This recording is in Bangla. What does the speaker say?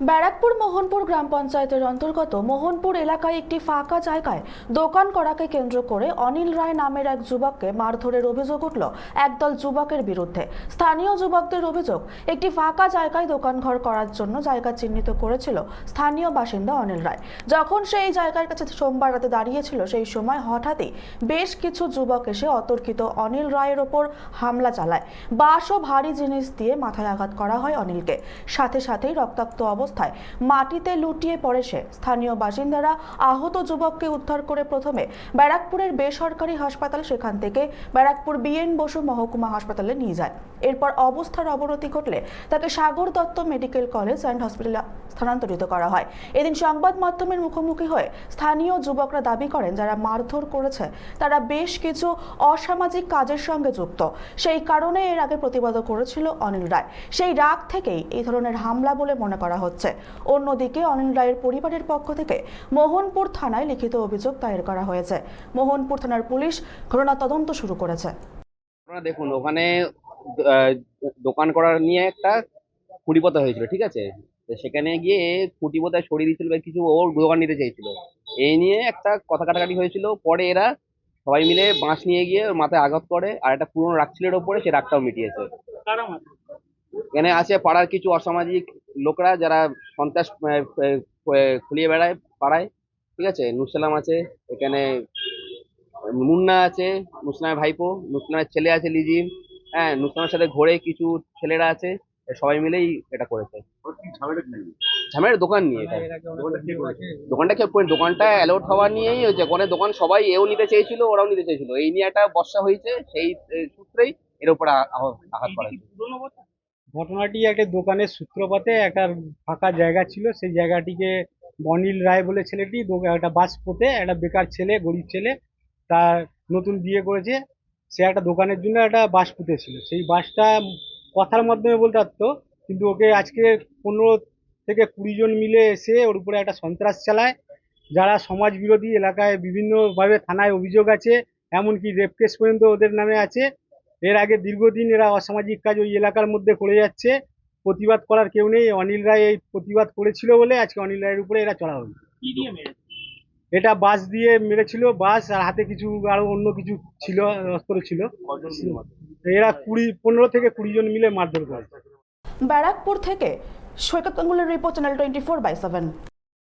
ব্যারাকপুর মোহনপুর গ্রাম পঞ্চায়েতের অন্তর্গত মোহনপুর এলাকায় একটি ফাঁকা জায়গায় দোকান করাকে কেন্দ্র করে অনিল রায় নামের এক যুবককে মারধরের অভিযোগ উঠল একদল যুবকের বিরুদ্ধে। স্থানীয় যুবকদের অভিযোগ, একটি ফাঁকা জায়গায় দোকান ঘর করার জন্য জায়গা চিহ্নিত করেছিল স্থানীয় বাসিন্দা অনিল রায়। যখন সেই জায়গার কাছে সোমবার রাতে দাঁড়িয়েছিল, সেই সময় হঠাৎই বেশ কিছু যুবক এসে অতর্কিত অনিল রায়ের ওপর হামলা চালায়। বাঁশ ও ভারী জিনিস দিয়ে মাথায় আঘাত করা হয় অনিলকে। সাথে সাথেই রক্তাক্ত অবস্থায় মাটিতে লুটিয়ে পড়ে সে। স্থানীয় বাসিন্দারা আহত যুবককে উদ্ধার করে প্রথমে ব্যারাকপুরের বেসরকারি হাসপাতাল সেখান থেকে ব্যারাকপুর বিএন বসু মহকুমা হাসপাতালে নিয়ে যায়। এরপর অবস্থার অবনতি ঘটলে তাকে Sagar Dutta medical college and হসপিটালে স্থানান্তরিত করা হয়। এদিন সংবাদ মাধ্যমের মুখোমুখি হয়ে স্থানীয় যুবকরা দাবি করেন, যারা মারধর করেছে, তারা বেশ কিছু অসামাজিক কাজের সঙ্গে যুক্ত। সেই কারণে এর আগে প্রতিবাদও করেছিল অনিল রায়। সেই রাগ থেকেই এই ধরনের হামলা বলে মনে করা হচ্ছে। অন্যদিকে অনিল রায়ের পরিবারের পক্ষ থেকে মোহনপুর থানায় লিখিত অভিযোগ দায়ের করা হয়েছে। মোহনপুর থানার পুলিশ ঘটনা তদন্ত শুরু করেছে। দেখুন, ওখানে দোকান করার নিয়ে একটা খুঁটি পোতা হয়েছিল, ঠিক আছে? সেখানে গিয়ে খুঁটি পোতা সরিয়ে দিয়েছিল বা কিছু ওর দোকান নিতে চাইছিল এই নিয়ে একটা কথা কাটাকাটি হয়েছিল, পরে এরা সবাই মিলে বাঁশ নিয়ে গিয়ে ওর মাথায় আঘাত করে, আর একটা পুরনো রাগ ছিল ওপরে সে রাগটাও মিটিয়েছে। এখানে আছে পাড়ার কিছু অসামাজিক লোকরা যারা সন্ত্রাস খুলিয়ে বেড়ায়, পাড়ায়, ঠিক আছে? নুসালাম আছে, এখানে মুন্না আছে মুসলামের ভাইপো মুসলামের ছেলে আছে লিজিম হ্যাঁ নুসলামের সাথে ঘোরে কিছু ছেলেরা আছে, সবাই মিলেই এটা করেছে। ঝামেলার দোকান নিয়ে এটা। দোকানটা কে করে দোকানটা অ্যালাউড হওয়া নিয়েই হয়েছে। ওখানে দোকান সবাই এও নিতে চেয়েছিল, ওরাও নিতে চেয়েছিল। এই নিয়ে একটা বর্ষা হয়েছে, সেই সূত্রেই এর উপরে আঘাত করা। ঘটনাটি একটা দোকানের সূত্রপাতে একটা ফাঁকা জায়গা ছিল, সেই জায়গাটিকে অনিল রায় বলে ছেলেটি একটা বাস পোতে একটা বেকার ছেলে, গরিব ছেলে, তার নতুন বিয়ে করেছে। সে একটা দোকানের জন্য একটা বাস পুঁতেছিল। সেই বাসটা কথার মাধ্যমে বলতে পারতো, কিন্তু ওকে আজকে পনেরো থেকে কুড়ি জন মিলে এসে ওর উপরে একটা সন্ত্রাস চালায়। যারা সমাজ বিরোধী এলাকায় বিভিন্নভাবে থানায় অভিযোগ আছে, এমনকি রেপ কেস পর্যন্ত ওদের নামে আছে, এর আগে দীর্ঘদিন এরা অসামাজিক কাজ ওই এলাকার মধ্যে করে যাচ্ছে। প্রতিবাদ করার কেউ নেই। অনিল রায় এই প্রতিবাদ করেছিল বলে আজকে অনিল রায়ের উপরে এরা চড়া হলো। এটা বাস দিয়ে মেরেছিল বাস আর হাতে কিছু আরও অন্য কিছু ছিল অস্ত্র ছিল। এরা কুড়ি পনেরো থেকে কুড়ি জন মিলে মারধর করে ব্যারাকপুর থেকে Saikat গাঙ্গুলের report channel twenty four by seven.